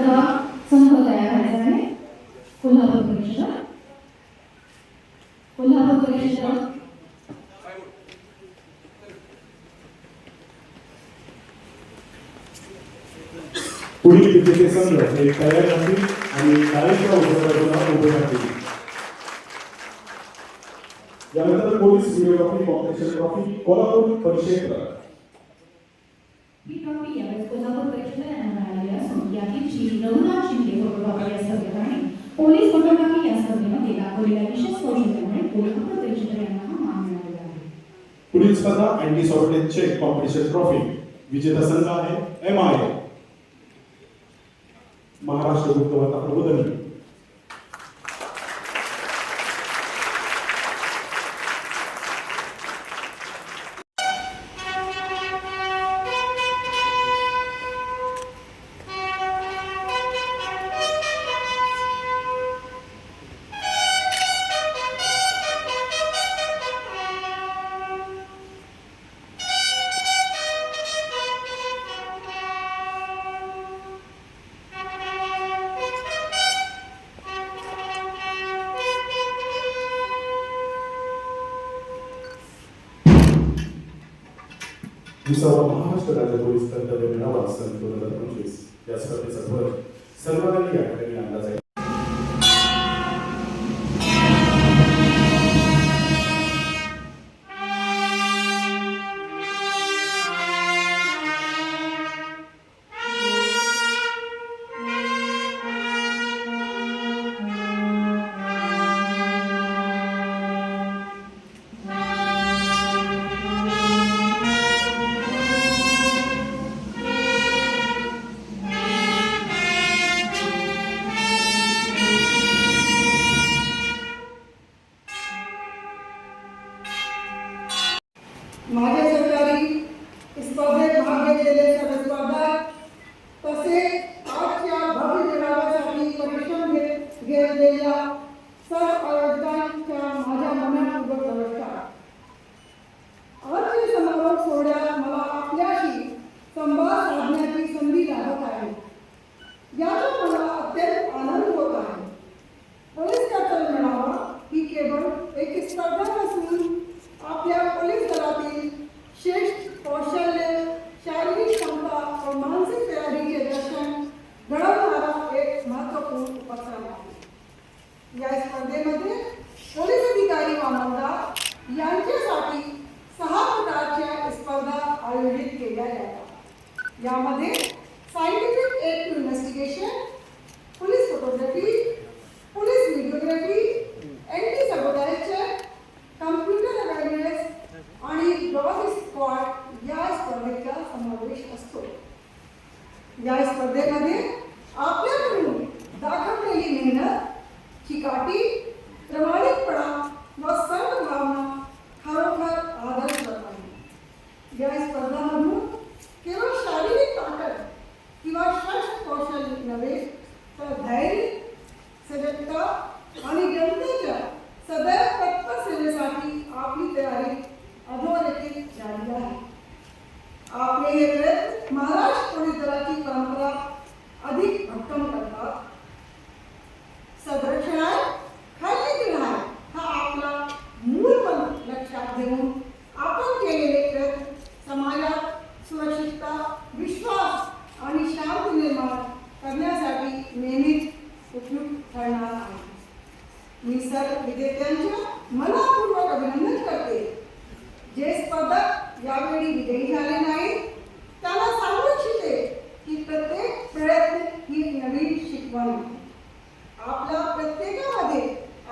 संघ तयार व्हायचा आहे. कोल्हापूर परिषद. कोल्हापूर परिषद. पुढील विजेते संघ हे तयार राहतील आणि कार्यक्रम उभे राहतील यानंतर police videography competition trophy Kolhapur परिक्षेत्र ही ट्रॉफी यावेळेस कोल्हापूर परिषदेला यांना मिळालेली असून यातील श्री रघुनाथ शिंदे फोटोग्राफी या स्पर्धेत आणि पोलीस फोटोग्राफी या स्पर्धेमध्ये दाखवलेल्या विशेष कौशल्यामुळे कोल्हापूर परिषद यांना हा मान मिळालेला आहे पुढील स्पर्धा anti sabotage check competition trophy विजेता संघ आहे एम आय महाराष्ट्र गुप्तवार्ता प्रबोधनी विसावा महाराष्ट्र राज्य पोलीस कर्तव्य मेळावा सन दोन हजार पंचवीस या स्पर्धेचा ध्वज सर्वांनी या ठिकाणी आणला जाईल Máy. और मानसिक मानसिक के दर्शन घडवणारा एक महत्त्वपूर्ण उपक्रम आहे या स्पर्धेमध्ये पोलीस अधिकारी मामलदार यांच्यासाठी सहा प्रकारच्या स्पर्धा आयोजित केल्या जातात। यामध्ये सायंटिफिक एक इन्व्हेस्टिगेशन या स्पर्धेमध्ये आपल्याकडून दाखवलेली मेहनत चिकाटी प्रामाणिकपणा व सर्व भावना खरोखर आदर्शवत आहे या स्पर्धामधून केवळ शारीरिक ताकद किंवा श्रेष्ठ कौशल्य नव्हे तर धैर्य, सजगता शिकवण आपला प्रत्येकामध्ये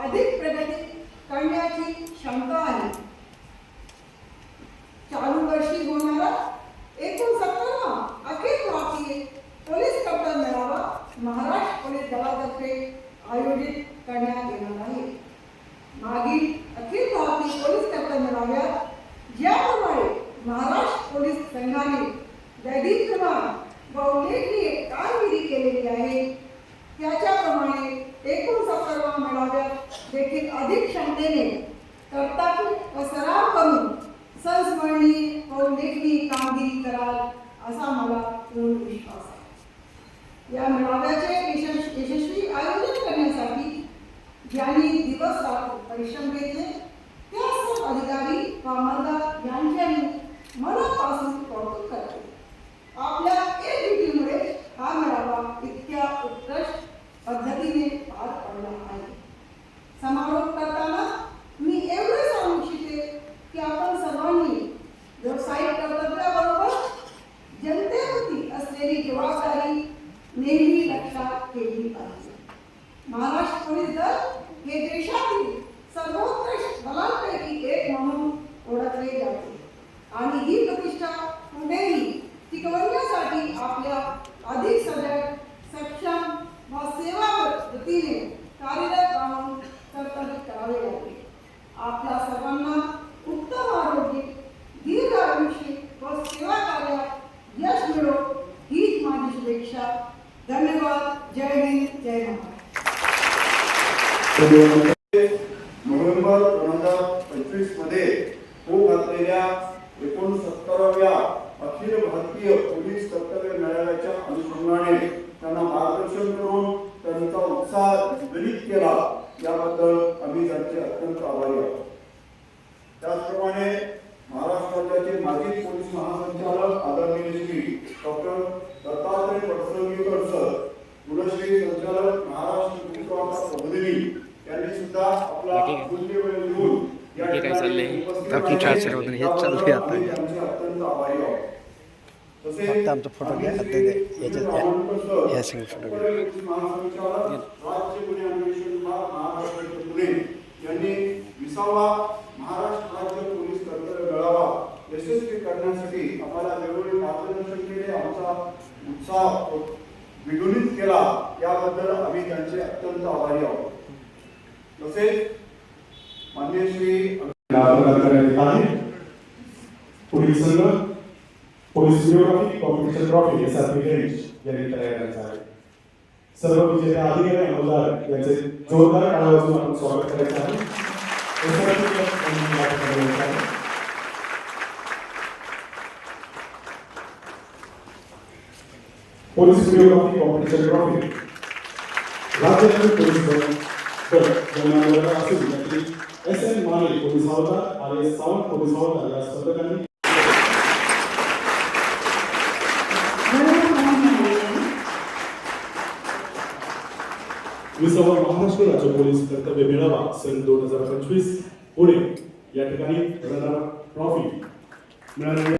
अधिक प्रगती करण्याची क्षमता आहे. चालू वर्षी होणारा एकूण सत्तरवा अखिल भारतीय पोलीस कप्तान मेळावा महाराष्ट्र पोलीस दलातर्फे आयोजित करण्यात येणार आहे. मागील अखिल भारतीय पोलीस कप्तान मेळाव्यात ज्याप्रमाणे महाराष्ट्र पोलीस संघाने दैदिप्यमान व उल्लेखनीय कामगिरी केलेली आहे. त्याच्याप्रमाणे एकूण सत्तरवा मेळाव्यात देखील अधिक क्षमतेने कर्तव्य व सराव करून संस्मरणीय व उल्लेखनीय कामगिरी कराल असा मला पूर्ण विश्वास आहे. या मेळाव्याचे यशस्वी आयोजन करण्यासाठी ज्यांनी दिवस रात्र परिश्रम घेतले त्या सर्व अधिकारी व आमदार यांच्याही मनापासून कौतुक करते आपल्या एबीटीमुळे हा मेळावा इतक्या उत्कृष्ट और सर्वांना उत्तम आरोग्य दीर्घ आयुष्य व सेवा कार्यात यश मिळो हीच माझी शुभेच्छा. धन्यवाद. जय हिंद. जय महाराष्ट्र. नोव्हेंबर दोन हजार पंचवीसमध्ये होऊ घातलेल्या एकोणसत्तराव्या अखिल भारतीय पोलीस कर्तव्य मेळाव्याच्या अनुषंगाने त्यांना मार्गदर्शन करून त्यांचा उत्साह द्विगुणित केला. याबद्दल आम्ही त्यांचे अत्यंत आभारी आहोत. त्याचप्रमाणे महाराष्ट्राचे माजी पोलीस महासंचालक आदरणीय श्री डॉक्टर दत्तात्रय पडसलगीकर सर गुणश्री संचालक महाराष्ट्र यांनी सुद्धा आपला मूल्य वेळ देऊन या ठिकाणी? उपस्थित राहिले. आम्ही अत्यंत आभारी आहोत फक्त आमचा फोटो घ्या, याच्यात या सिंगल फोटो घ्या. महाराष्ट्र यांनी विसावा महाराष्ट्र राज्य पोलीस कर्तव्य मेळावा यशस्वी करण्यासाठी आम्हाला वेगवेगळे मार्गदर्शन केले. आमचा उत्साह द्विगुणित केला. याबद्दल आम्ही त्यांचे अत्यंत आभारी आहोत. तसेच मान्य श्री पोलीस संघ पोलीस जिओग्राफी कॉम्पिटिशन ट्रॉफी हे सर्टिफिकेट यांनी तयार करायचा आहे सर्व विजेते अधिकारी अंमलदार यांचे जोरदार काळापासून आपण स्वागत करायचं आहे हे certificate त्यांनी या ठिकाणी द्यायचं आहे. पोलीस जिओग्राफी कॉम्पिटिशन ट्रॉफी राज्यातील पोलीस दल दल जन्माला असून त्यातील एस एन माने पोलीस हवालदार आणि एस सावंत पोलीस हवालदार या स्पर्धकांनी विसावा महाराष्ट्र राज्य पोलीस कर्तव्य मेळावा सन दोन हजार पंचवीस पुणे या ठिकाणी ट्रॉफी मिळालेली